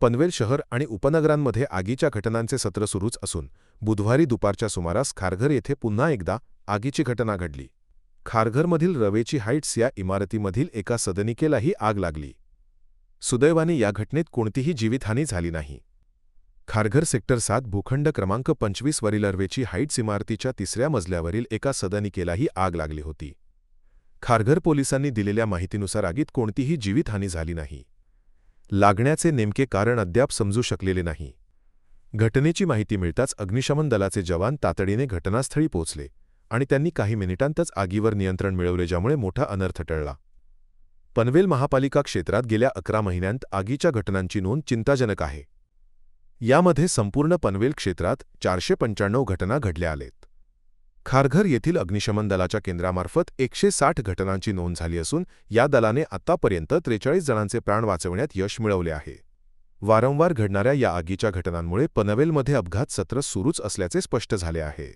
पनवेल शहर आणि उपनगरांमध्ये आगीच्या घटनांचे सत्र सुरूच असून बुधवारी दुपारच्या सुमारास खारघर येथे पुन्हा एकदा आगीची घटना घडली. खारघरमधील रवेची हाईट्स या इमारतीमधील एका सदनिकेलाही आग लागली. सुदैवाने या घटनेत कोणतीही जीवितहानी झाली नाही. खारघर सेक्टर सात भूखंड क्रमांक पंचवीसवरील रवेची हाईट्स इमारतीच्या तिसऱ्या मजल्यावरील एका सदनिकेलाही आग लागली होती. खारघर पोलिसांनी दिलेल्या माहितीनुसार आगीत कोणतीही जीवितहानी झाली नाही. लागण्याचे नेमके कारण अद्याप समजू शकलेले नाही. घटनेची माहिती मिळताच अग्निशमन दलाचे जवान तातडीने घटनास्थळी पोहोचले आणि त्यांनी काही मिनिटांतच आगीवर नियंत्रण मिळवले ज्यामुळे मोठा अनर्थ टळला. पनवेल महापालिका क्षेत्रात गेल्या अकरा महिन्यांत आगीच्या घटनांची नोंद चिंताजनक आहे. यामध्ये संपूर्ण पनवेल क्षेत्रात चारशे पंच्याण्णव घटना घडल्या आलेत. खारघर येथील अग्निशमन दलाच्या केंद्रामार्फत एकशे साठ घटनांची नोंद झाली असून या दलाने आतापर्यंत त्रेचाळीस जणांचे प्राण वाचवण्यात यश मिळवले आहे. वारंवार घडणाऱ्या या आगीच्या घटनांमुळे पनवेलमध्ये अपघात सत्र सुरूच असल्याचे स्पष्ट झाले आहे.